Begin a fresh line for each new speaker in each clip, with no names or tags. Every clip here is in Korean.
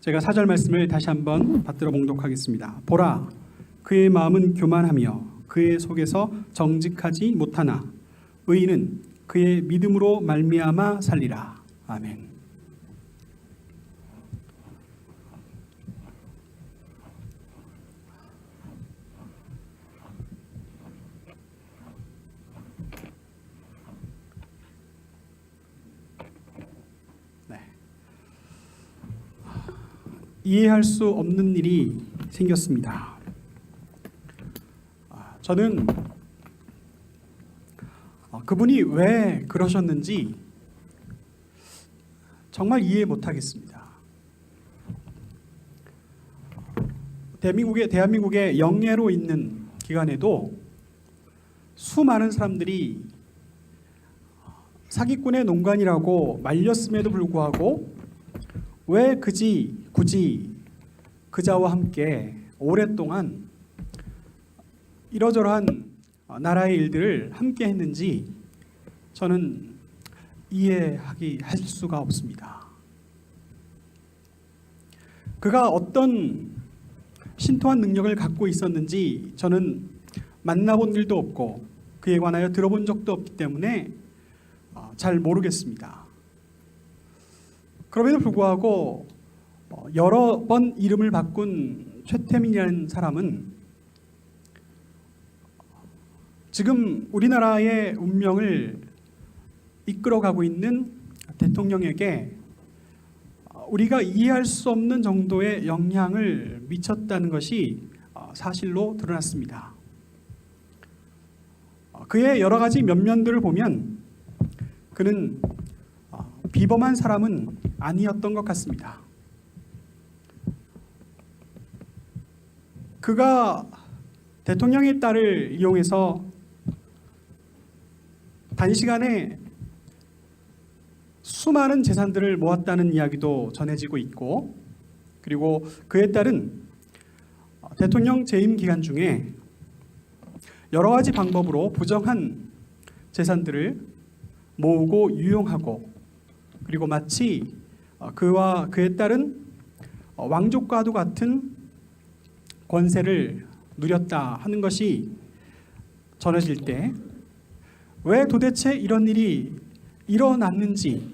제가 사절 말씀을 다시 한번 받들어 봉독하겠습니다. 보라, 그의 마음은 교만하며 그의 속에서 정직하지 못하나 의인은 그의 믿음으로 말미암아 살리라. 아멘. 네. 이해할 수 없는 일이 생겼습니다. 아, 저는 어, 그분이 왜 그러셨는지 정말 이해 못하겠습니다. 대한민국의 대한민국의 영예로 있는 기간에도 수많은 사람들이 사기꾼의 농간이라고 말렸음에도 불구하고 왜 그지 굳이 그자와 함께 오랫동안 이러저러한 나라의 일들을 함께 했는지 저는 이해하기 할 수가 없습니다. 그가 어떤 신통한 능력을 갖고 있었는지 저는 만나본 일도 없고 그에 관하여 들어본 적도 없기 때문에 어, 잘 모르겠습니다. 그럼에도 불구하고 어, 여러 번 이름을 바꾼 최태민이라는 사람은 지금 우리나라의 운명을 이끌어가고 있는 대통령에게 어, 우리가 이해할 수 없는 정도의 영향을 미쳤다는 것이 어, 사실로 드러났습니다. 어, 그의 여러 가지 면면들을 보면 그는 어, 비범한 사람은 아니었던 것 같습니다. 그가 대통령의 딸을 이용해서 단시간에 수많은 재산들을 모았다는 이야기도 전해지고 있고 그리고 그의 딸은 대통령 재임 기간 중에 여러 가지 방법으로 부정한 재산들을 모으고 유용하고 그리고 마치 어, 그와 딸은 어, 왕족과도 같은 권세를 누렸다 하는 것이 전해질 때 왜 도대체 이런 일이 일어났는지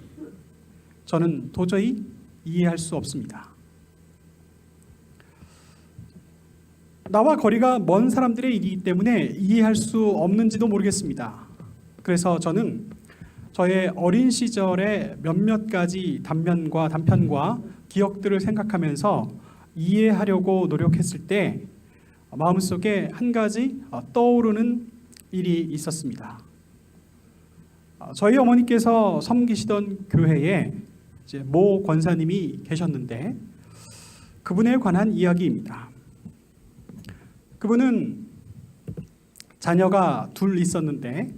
저는 도저히 이해할 수 없습니다. 나와 거리가 먼 사람들의 일이기 때문에 이해할 수 없는지도 모르겠습니다. 그래서 저는 저의 어린 시절의 몇몇 가지 단면과 단편과 기억들을 생각하면서 이해하려고 노력했을 때 마음속에 한 가지 떠오르는 일이 있었습니다. 어, 저희 어머니께서 섬기시던 교회에 모 권사님이 계셨는데 그분에 관한 이야기입니다. 그분은 자녀가 둘 있었는데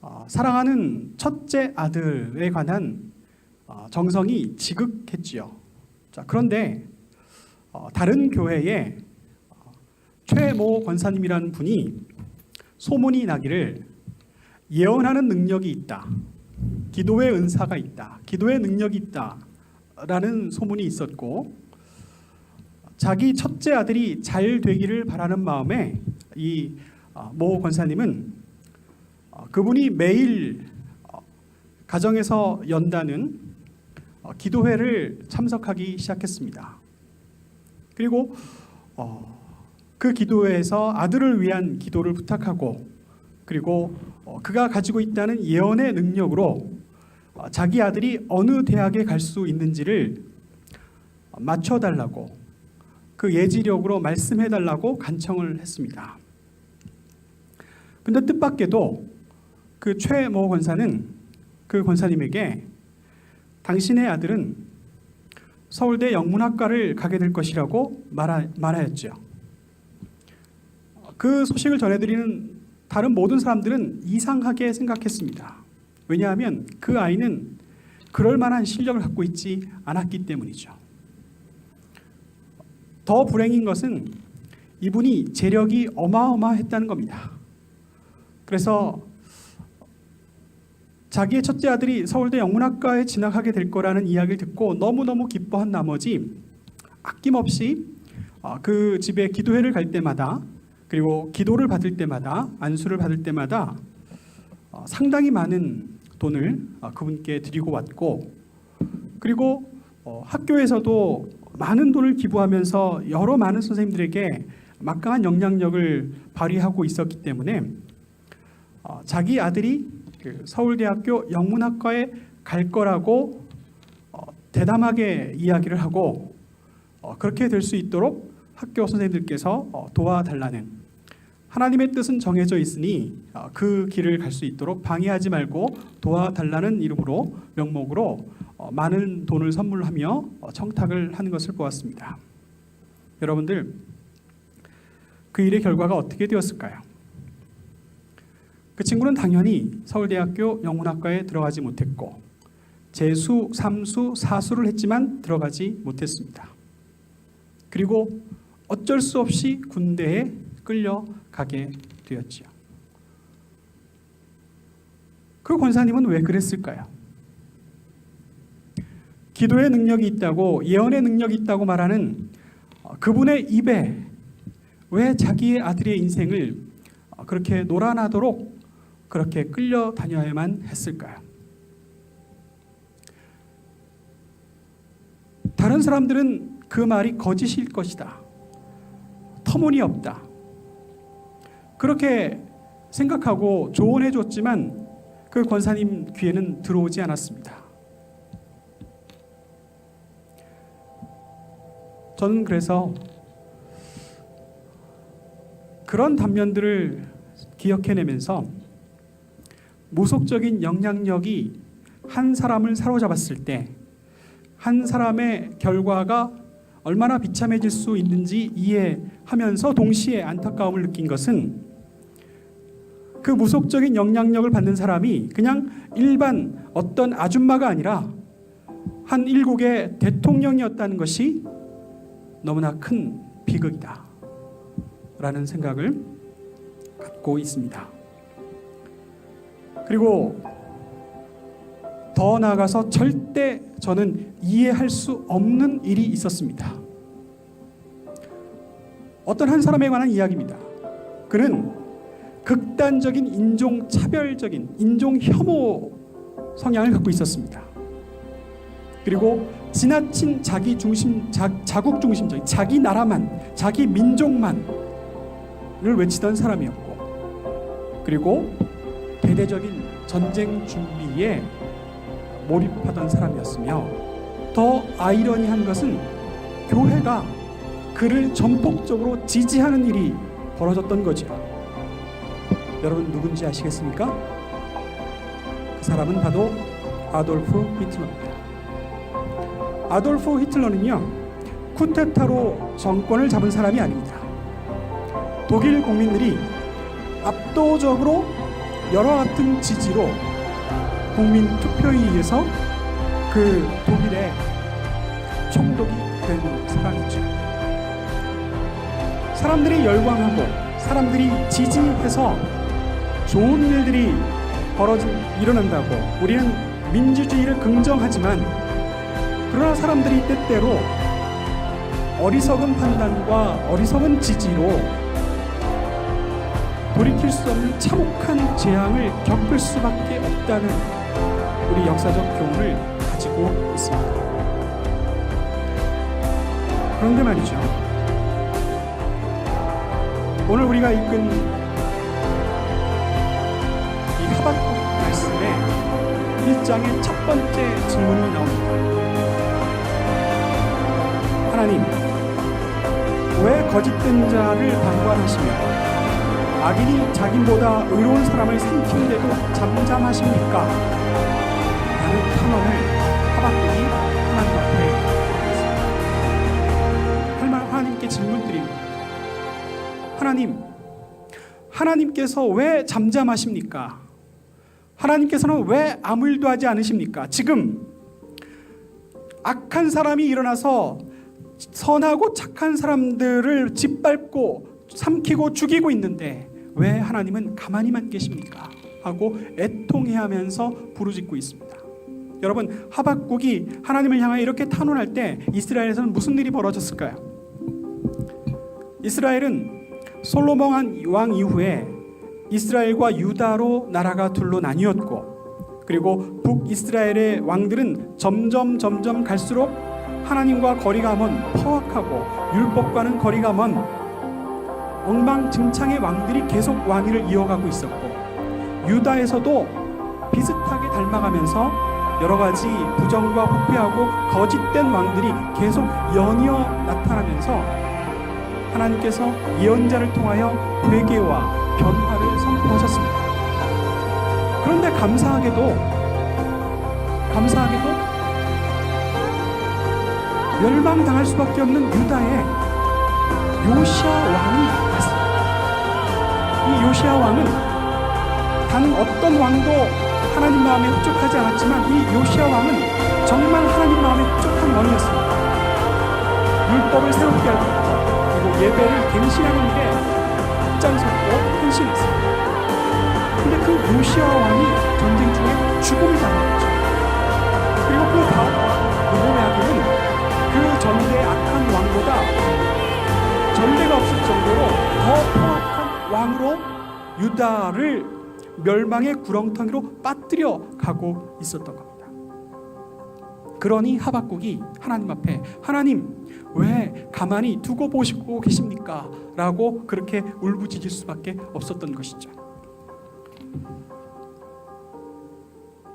어, 사랑하는 첫째 아들에 관한 어, 정성이 지극했지요. 자, 그런데 어, 다른 교회에 어, 최모 권사님이라는 분이 소문이 나기를 예언하는 능력이 있다. 기도의 은사가 있다. 기도의 능력이 있다 라는 소문이 있었고 자기 첫째 아들이 잘 되기를 바라는 마음에 이 모 권사님은 어, 그분이 매일 어, 가정에서 연다는 어, 기도회를 참석하기 시작했습니다. 그리고 어, 그 기도회에서 아들을 위한 기도를 부탁하고 그리고 어, 그가 가지고 있다는 예언의 능력으로 어, 자기 아들이 어느 대학에 갈 수 있는지를 맞춰달라고 그 예지력으로 말씀해달라고 간청을 했습니다. 근데 뜻밖에도 그 최모 권사는 그 권사님에게 당신의 아들은 서울대 영문학과를 가게 될 것이라고 말하, 말하였죠. 그 소식을 전해드리는 다른 모든 사람들은 이상하게 생각했습니다. 왜냐하면 그 아이는 그럴 만한 실력을 갖고 있지 않았기 때문이죠. 더 불행인 것은 이분이 재력이 어마어마했다는 겁니다. 그래서 자기의 첫째 아들이 서울대 영문학과에 진학하게 될 거라는 이야기를 듣고 너무너무 기뻐한 나머지 아낌없이 어, 그 집에 기도회를 갈 때마다 그리고 기도를 받을 때마다 안수를 받을 때마다 어, 상당히 많은 돈을 어, 그분께 드리고 왔고 그리고 어, 학교에서도 많은 돈을 기부하면서 여러 많은 선생님들에게 막강한 영향력을 발휘하고 있었기 때문에 어, 자기 아들이 그 서울대학교 영문학과에 갈 거라고 어, 대담하게 이야기를 하고 어, 그렇게 될 수 있도록 학교 선생님들께서 어, 도와달라는 하나님의 뜻은 정해져 있으니 어, 그 길을 갈 수 있도록 방해하지 말고 도와달라는 이름으로 명목으로 어, 많은 돈을 선물하며 어, 청탁을 하는 것을 보았습니다. 여러분들 그 일의 결과가 어떻게 되었을까요? 그 친구는 당연히 서울대학교 영문학과에 들어가지 못했고 재수, 삼수, 사수를 했지만 들어가지 못했습니다. 그리고 어쩔 수 없이 군대에 끌려가게 되었지요. 그 권사님은 왜 그랬을까요? 기도의 능력이 있다고 예언의 능력이 있다고 말하는 어, 그분의 입에 왜 자기의 아들의 인생을 어, 그렇게 노란하도록 그렇게 끌려다녀야만 했을까요? 다른 사람들은 그 말이 거짓일 것이다. 터무니없다. 그렇게 생각하고 조언해 줬지만 그 권사님 귀에는 들어오지 않았습니다. 저는 그래서 그런 단면들을 기억해내면서 무속적인 영향력이 한 사람을 사로잡았을 때 한 사람의 결과가 얼마나 비참해질 수 있는지 이해하면서 동시에 안타까움을 느낀 것은 그 무속적인 영향력을 받는 사람이 그냥 일반 어떤 아줌마가 아니라 한 일국의 대통령이었다는 것이 너무나 큰 비극이다. 라는 생각을 갖고 있습니다. 그리고 더 나아가서 절대 저는 이해할 수 없는 일이 있었습니다. 어떤 한 사람에 관한 이야기입니다. 그는 극단적인 인종 차별적인 인종 혐오 성향을 갖고 있었습니다. 그리고 지나친 자기 중심 자, 자국 중심적 자기 나라만 자기 민족만을 외치던 사람이었고 그리고 대대적인 전쟁 준비에 몰입하던 사람이었으며 더 아이러니한 것은 교회가 그를 전폭적으로 지지하는 일이 벌어졌던 거죠. 여러분 누군지 아시겠습니까? 그 사람은 바로 아돌프 히틀러입니다. 아돌프 히틀러는요 쿠데타로 정권을 잡은 사람이 아닙니다. 독일 국민들이 압도적으로 여러 같은 지지로 국민 투표에 의해서 그 독일의 총독이 된 사람이죠. 사람들이 열광하고 사람들이 지지해서 좋은 일들이 벌어진 일어난다고 우리는 민주주의를 긍정하지만 그러나 사람들이 때때로 어리석은 판단과 어리석은 지지로 돌이킬 수 없는 참혹한 재앙을 겪을 수밖에 없다는 우리 역사적 교훈을 가지고 있습니다. 그런데 말이죠. 오늘 우리가 읽은 이 하박국 말씀의 1장의 첫 번째 질문이 나옵니다. 하나님, 왜 거짓된 자를 방관하시며 악인이 자기보다 의로운 사람을 삼키는데도 잠잠하십니까? 라는 탄원을 하박국이 하나님 앞에. 할말 하나님께 질문드립니다. 하나님, 하나님께서 왜 잠잠하십니까? 하나님께서는 왜 아무 일도 하지 않으십니까? 지금 악한 사람이 일어나서 선하고 착한 사람들을 짓밟고 삼키고 죽이고 있는데 왜 하나님은 가만히만 계십니까? 하고 애통해하면서 부르짖고 있습니다. 여러분 하박국이 하나님을 향하여 이렇게 탄원할 때 이스라엘에서는 무슨 일이 벌어졌을까요? 이스라엘은 솔로몬 왕 이후에 이스라엘과 유다로 나라가 둘로 나뉘었고 그리고 북이스라엘의 왕들은 점점 점점 갈수록 하나님과 거리가 먼 포악하고 율법과는 거리가 먼 엉망진창의 왕들이 계속 왕위를 이어가고 있었고 유다에서도 비슷하게 닮아가면서 여러 가지 부정과 부패하고 거짓된 왕들이 계속 연이어 나타나면서 하나님께서 예언자를 통하여 회개와 변화를 선포하셨습니다. 그런데 감사하게도 감사하게도 멸망당할 수밖에 없는 유다에 요시아 왕이 왔습니다. 이 요시아 왕은 단 어떤 왕도 하나님 마음에 흡족하지 않았지만 이 요시아 왕은 정말 하나님 마음에 흡족한 왕이었습니다. 율법을 새롭게 할 것, 그리고 예배를 갱신하는 데 앞장섰고 헌신했습니다. 근데 그 요시아 왕이 전쟁 중에 죽음을 당했죠. 그리고 그 다음 여호야김은 정도로 더 포악한 왕으로 유다를 멸망의 구렁텅이로 빠뜨려 가고 있었던 겁니다. 그러니 하박국이 하나님 앞에 하나님 왜 가만히 두고 보시고 계십니까? 라고 그렇게 울부짖을 수밖에 없었던 것이죠.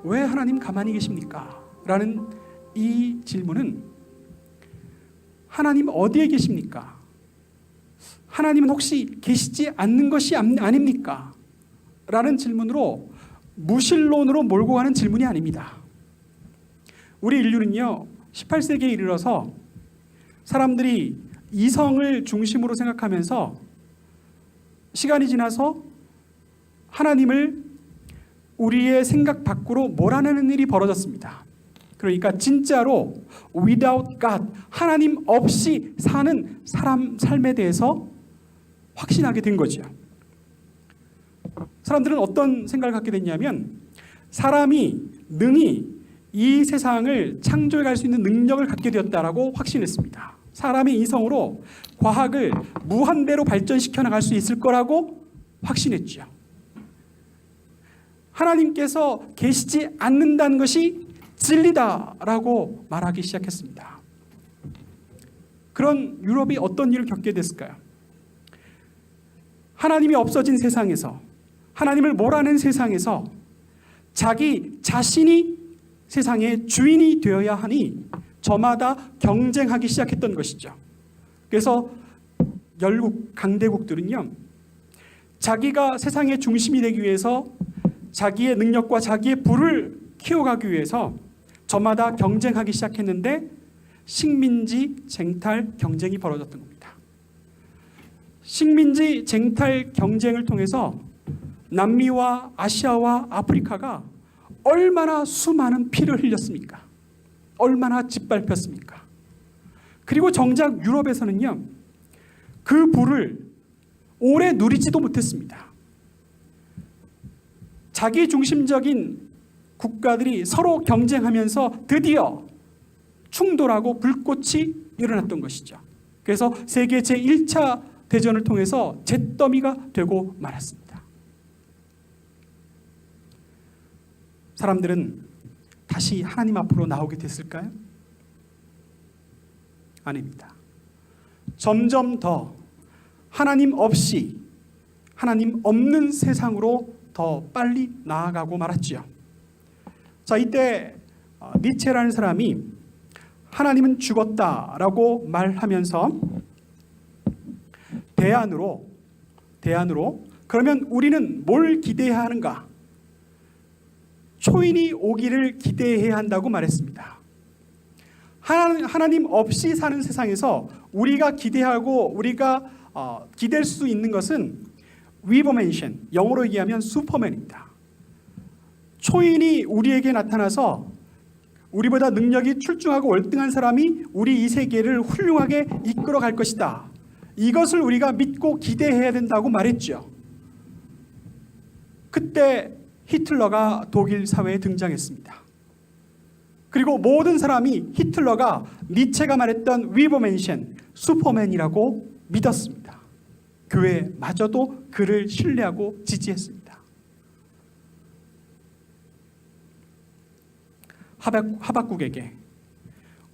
왜 하나님 가만히 계십니까? 라는 이 질문은 하나님 어디에 계십니까? 하나님은 혹시 계시지 않는 것이 안- 아닙니까? 라는 질문으로 무신론으로 몰고 가는 질문이 아닙니다. 우리 인류는요, 18세기에 이르러서 사람들이 이성을 중심으로 생각하면서 시간이 지나서 하나님을 우리의 생각 밖으로 몰아내는 일이 벌어졌습니다. 그러니까 진짜로 without God 하나님 없이 사는 사람 삶에 대해서 확신하게 된 거죠. 사람들은 어떤 생각을 갖게 됐냐면 사람이 능히 이 세상을 창조해 갈 수 있는 능력을 갖게 되었다라고 확신했습니다. 사람의 이성으로 과학을 무한대로 발전시켜 나갈 수 있을 거라고 확신했죠. 하나님께서 계시지 않는다는 것이 진리다라고 말하기 시작했습니다. 그런 유럽이 어떤 일을 겪게 됐을까요? 하나님이 없어진 세상에서 하나님을 몰아낸 세상에서 자기 자신이 세상의 주인이 되어야 하니 저마다 경쟁하기 시작했던 것이죠. 그래서 열국 강대국들은요. 자기가 세상의 중심이 되기 위해서 자기의 능력과 자기의 부를 키워가기 위해서 저마다 경쟁하기 시작했는데 식민지 쟁탈 경쟁이 벌어졌던 겁니다. 식민지 쟁탈 경쟁을 통해서 남미와 아시아와 아프리카가 얼마나 수많은 피를 흘렸습니까? 얼마나 짓밟혔습니까? 그리고 정작 유럽에서는요, 그 부를 오래 누리지도 못했습니다. 자기 중심적인 국가들이 서로 경쟁하면서 드디어 충돌하고 불꽃이 일어났던 것이죠. 그래서 세계 제1차 대전을 통해서 잿더미가 되고 말았습니다. 사람들은 다시 하나님 앞으로 나오게 됐을까요? 아닙니다. 점점 더 하나님 없이 하나님 없는 세상으로 더 빨리 나아가고 말았지요. 자, 이때 어, 니체라는 사람이 하나님은 죽었다라고 말하면서 대안으로 대안으로 그러면 우리는 뭘 기대해야 하는가? 초인이 오기를 기대해야 한다고 말했습니다. 하나님, 하나님 없이 사는 세상에서 우리가 기대하고 우리가 어, 기댈 수 있는 것은 위버맨션, 영어로 얘기하면 슈퍼맨입니다. 초인이 우리에게 나타나서 우리보다 능력이 출중하고 월등한 사람이 우리 이 세계를 훌륭하게 이끌어 갈 것이다. 이것을 우리가 믿고 기대해야 된다고 말했죠. 그때 히틀러가 독일 사회에 등장했습니다. 그리고 모든 사람이 히틀러가 니체가 말했던 위버맨션, 슈퍼맨이라고 믿었습니다. 교회마저도 그를 신뢰하고 지지했습니다. 하박, 하박국에게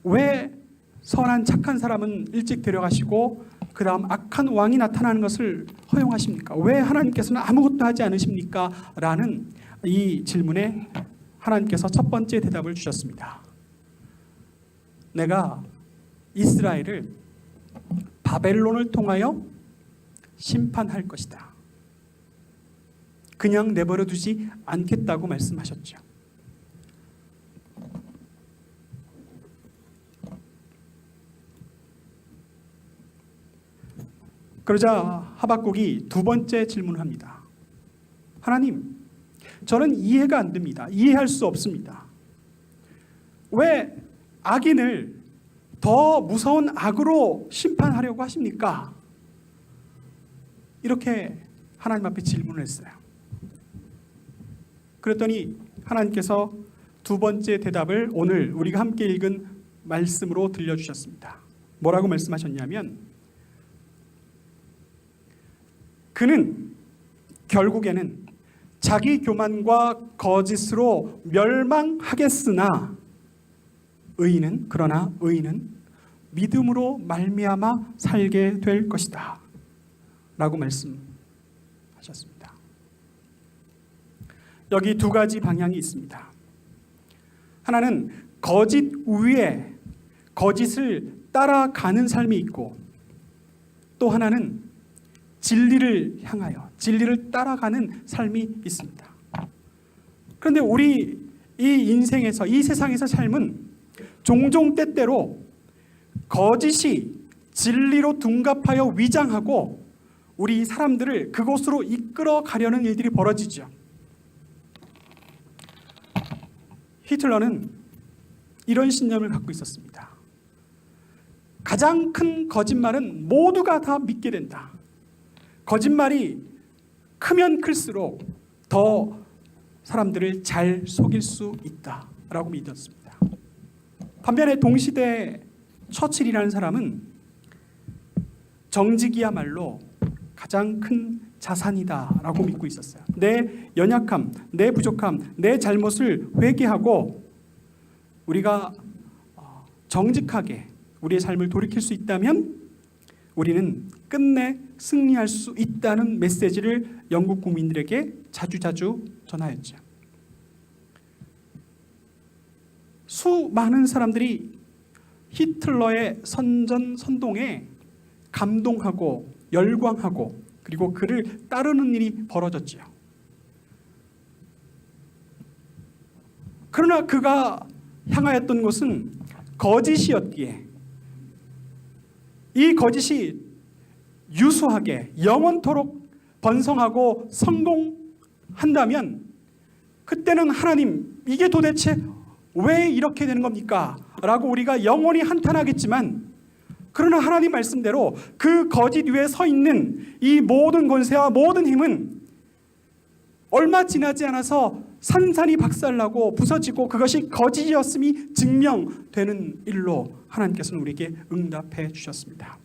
왜 선한 착한 사람은 일찍 데려가시고 그 다음 악한 왕이 나타나는 것을 허용하십니까? 왜 하나님께서는 아무것도 하지 않으십니까? 라는 이 질문에 하나님께서 첫 번째 대답을 주셨습니다. 내가 이스라엘을 바벨론을 통하여 심판할 것이다. 그냥 내버려 두지 않겠다고 말씀하셨죠. 그러자 하박국이 두 번째 질문을 합니다. 하나님, 저는 이해가 안 됩니다. 이해할 수 없습니다. 왜 악인을 더 무서운 악으로 심판하려고 하십니까? 이렇게 하나님 앞에 질문을 했어요. 그랬더니 하나님께서 두 번째 대답을 오늘 우리가 함께 읽은 말씀으로 들려주셨습니다. 뭐라고 말씀하셨냐면 그는 결국에는 자기 교만과 거짓으로 멸망하겠으나 의인은 그러나 의인은 믿음으로 말미암아 살게 될 것이다. 라고 말씀하셨습니다. 여기 두 가지 방향이 있습니다. 하나는 거짓 위에 거짓을 따라가는 삶이 있고 또 하나는 진리를 향하여 진리를 따라가는 삶이 있습니다. 그런데 우리 이 인생에서 이 세상에서 삶은 종종 때때로 거짓이 진리로 둔갑하여 위장하고 우리 사람들을 그곳으로 이끌어 가려는 일들이 벌어지죠. 히틀러는 이런 신념을 갖고 있었습니다. 가장 큰 거짓말은 모두가 다 믿게 된다. 거짓말이 크면 클수록 더 사람들을 잘 속일 수 있다라고 믿었습니다. 반면에 동시대 처칠이라는 사람은 정직이야말로 가장 큰 자산이다라고 믿고 있었어요. 내 연약함, 내 부족함, 내 잘못을 회개하고 우리가 어, 정직하게 우리의 삶을 돌이킬 수 있다면 우리는 끝내 승리할 수 있다는 메시지를 영국 국민들에게 자주자주 전하였죠. 수많은 사람들이 히틀러의 선전 선동에 감동하고 열광하고 그리고 그를 따르는 일이 벌어졌지요. 그러나 그가 향하였던 곳은 거짓이었기에 이 거짓이 유수하게 영원토록 번성하고 성공한다면 그때는 하나님 이게 도대체 왜 이렇게 되는 겁니까? 라고 우리가 영원히 한탄하겠지만 그러나 하나님 말씀대로 그 거짓 위에 서 있는 이 모든 권세와 모든 힘은 얼마 지나지 않아서 산산이 박살나고 부서지고 그것이 거짓이었음이 증명되는 일로 하나님께서는 우리에게 응답해 주셨습니다.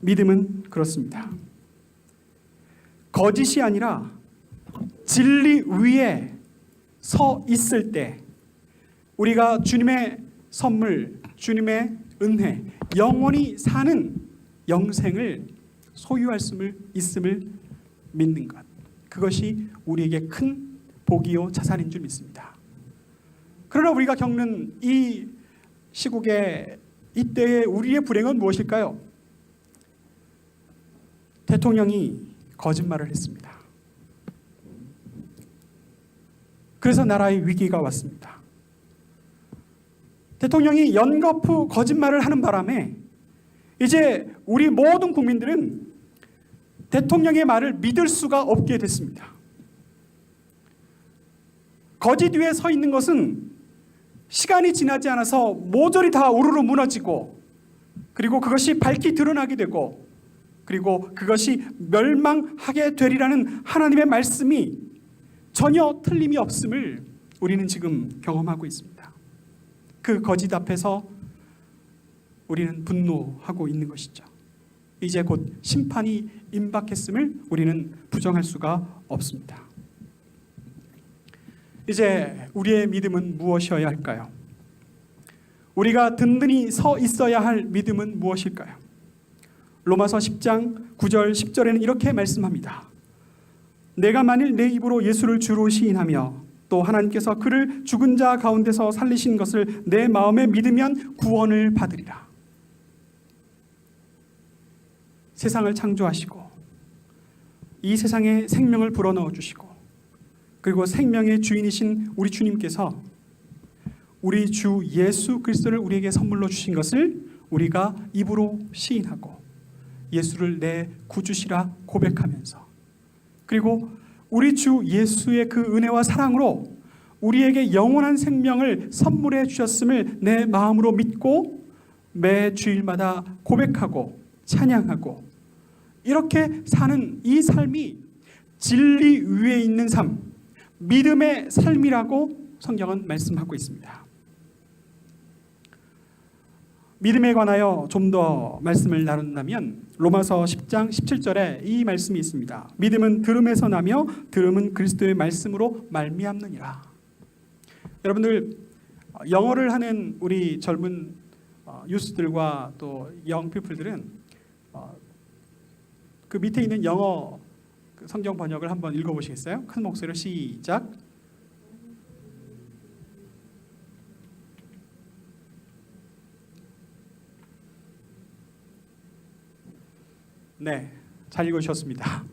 믿음은 그렇습니다. 거짓이 아니라 진리 위에 서 있을 때 우리가 주님의 선물, 주님의 은혜, 영원히 사는 영생을 소유할 수를 있음을 믿는 것. 그것이 우리에게 큰 복이요 자산인 줄 믿습니다. 그러나 우리가 겪는 이 시국의 이때의 우리의 불행은 무엇일까요? 대통령이 거짓말을 했습니다. 그래서 나라의 위기가 왔습니다. 대통령이 연거푸 거짓말을 하는 바람에 이제 우리 모든 국민들은 대통령의 말을 믿을 수가 없게 됐습니다. 거짓 위에 서 있는 것은 시간이 지나지 않아서 모조리 다 우르르 무너지고 그리고 그것이 밝히 드러나게 되고 그리고 그것이 멸망하게 되리라는 하나님의 말씀이 전혀 틀림이 없음을 우리는 지금 경험하고 있습니다. 그 거짓 앞에서 우리는 분노하고 있는 것이죠. 이제 곧 심판이 임박했음을 우리는 부정할 수가 없습니다. 이제 우리의 믿음은 무엇이어야 할까요? 우리가 든든히 서 있어야 할 믿음은 무엇일까요? 로마서 10장 9절 10절에는 이렇게 말씀합니다. 내가 만일 내 입으로 예수를 주로 시인하며 또 하나님께서 그를 죽은 자 가운데서 살리신 것을 내 마음에 믿으면 구원을 받으리라. 세상을 창조하시고 이 세상에 생명을 불어넣어 주시고 그리고 생명의 주인이신 우리 주님께서 우리 주 예수 그리스도를 우리에게 선물로 주신 것을 우리가 입으로 시인하고 예수를 내 구주시라 고백하면서 그리고 우리 주 예수의 그 은혜와 사랑으로 우리에게 영원한 생명을 선물해 주셨음을 내 마음으로 믿고 매 주일마다 고백하고 찬양하고 이렇게 사는 이 삶이 진리 위에 있는 삶, 믿음의 삶이라고 성경은 말씀하고 있습니다. 믿음에 관하여 좀 더 말씀을 나눈다면 로마서 10장 17절에 이 말씀이 있습니다. 믿음은 들음에서 나며 들음은 그리스도의 말씀으로 말미암느니라. 여러분들 어, 영어를 하는 우리 젊은 어, 유스들과 또 영피플들은 어, 그 밑에 있는 영어 그 성경 번역을 한번 읽어보시겠어요? 큰 목소리로 시작. 네, 잘 읽으셨습니다.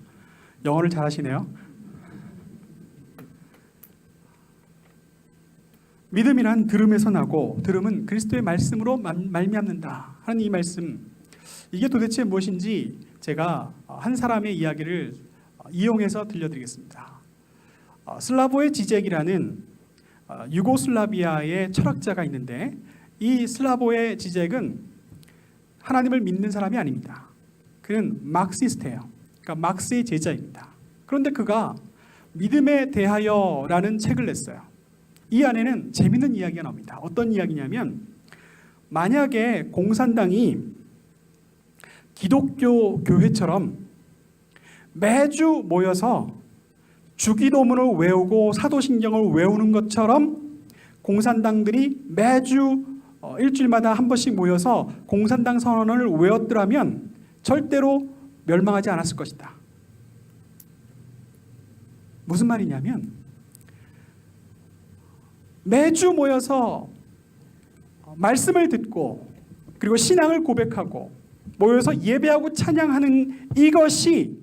영어를 잘하시네요. 믿음이란 들음에서 나고 들음은 그리스도의 말씀으로 말- 말미암는다 하는 이 말씀 이게 도대체 무엇인지 제가 한 사람의 이야기를 이용해서 들려드리겠습니다. 어, 슬라보의 지젝이라는 어, 유고슬라비아의 철학자가 있는데 이 슬라보의 지젝은 하나님을 믿는 사람이 아닙니다. 그는 막시스트예요. 그러니까 막스의 제자입니다. 그런데 그가 믿음에 대하여라는 책을 냈어요. 이 안에는 재밌는 이야기가 나옵니다. 어떤 이야기냐면 만약에 공산당이 기독교 교회처럼 매주 모여서 주기도문을 외우고 사도신경을 외우는 것처럼 공산당들이 매주 어, 일주일마다 한 번씩 모여서 공산당 선언을 외웠더라면 절대로 멸망하지 않았을 것이다. 무슨 말이냐면 매주 모여서 말씀을 듣고 그리고 신앙을 고백하고 모여서 예배하고 찬양하는 이것이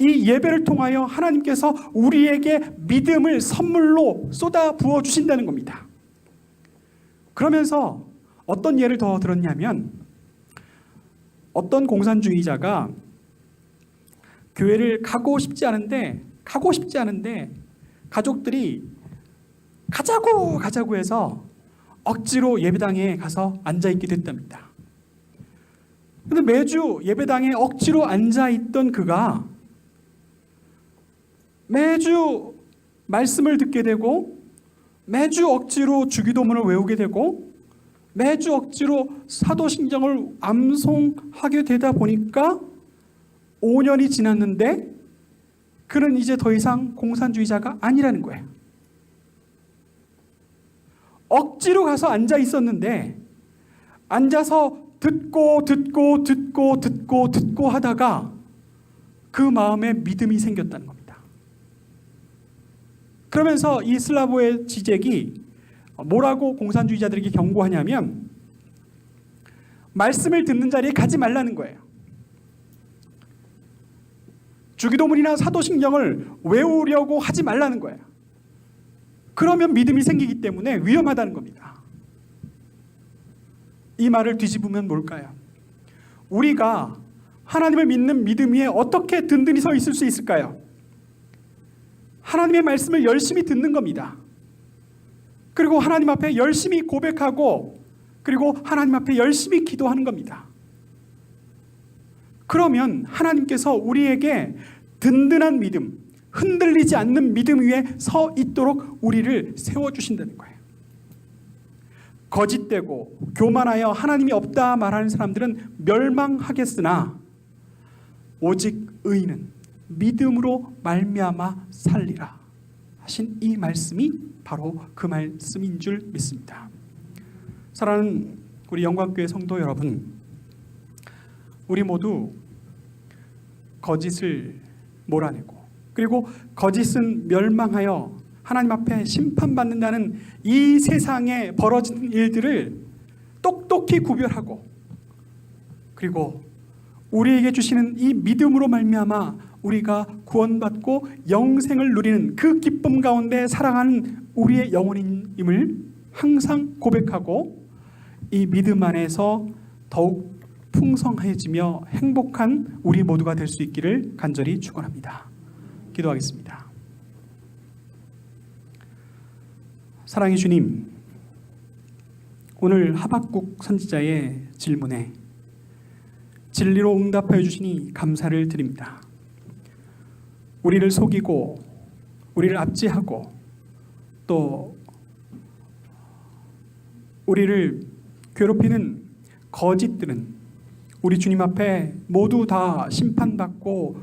이 예배를 통하여 하나님께서 우리에게 믿음을 선물로 쏟아 부어 주신다는 겁니다. 그러면서 어떤 예를 더 들었냐면 어떤 공산주의자가 교회를 가고 싶지 않은데 가고 싶지 않은데 가족들이 가자고 가자고 해서 억지로 예배당에 가서 앉아 있게 됐답니다. 근데 매주 예배당에 억지로 앉아 있던 그가 매주 말씀을 듣게 되고 매주 억지로 주기도문을 외우게 되고 매주 억지로 사도신경을 암송하게 되다 보니까 5년이 지났는데 그는 이제 더 이상 공산주의자가 아니라는 거예요. 억지로 가서 앉아 있었는데 앉아서 듣고 듣고 듣고 듣고 듣고 하다가 그 마음에 믿음이 생겼다는 겁니다. 그러면서 이 슬라보의 지적이 뭐라고 공산주의자들에게 경고하냐면 말씀을 듣는 자리에 가지 말라는 거예요. 주기도문이나 사도신경을 외우려고 하지 말라는 거예요. 그러면 믿음이 생기기 때문에 위험하다는 겁니다. 이 말을 뒤집으면 뭘까요? 우리가 하나님을 믿는 믿음 위에 어떻게 든든히 서 있을 수 있을까요? 하나님의 말씀을 열심히 듣는 겁니다. 그리고 하나님 앞에 열심히 고백하고 그리고 하나님 앞에 열심히 기도하는 겁니다. 그러면 하나님께서 우리에게 든든한 믿음, 흔들리지 않는 믿음 위에 서 있도록 우리를 세워 주신다는 거예요. 거짓되고 교만하여 하나님이 없다 말하는 사람들은 멸망하겠으나 오직 의인은 믿음으로 말미암아 살리라 하신 이 말씀이 바로 그 말씀인 줄 믿습니다. 사랑하는 우리 영광교회 성도 여러분, 우리 모두 거짓을 몰아내고 그리고 거짓은 멸망하여 하나님 앞에 심판받는다는 이 세상에 벌어지는 일들을 똑똑히 구별하고 그리고 우리에게 주시는 이 믿음으로 말미암아 우리가 구원받고 영생을 누리는 그 기쁨 가운데 살아가는 우리의 영혼임을 항상 고백하고 이 믿음 안에서 더욱 풍성해지며 행복한 우리 모두가 될 수 있기를 간절히 축원합니다. 기도하겠습니다. 사랑의 주님, 오늘 하박국 선지자의 질문에 진리로 응답하여 주시니 감사를 드립니다. 우리를 속이고 우리를 압제하고 또 우리를 괴롭히는 거짓들은 우리 주님 앞에 모두 다 심판받고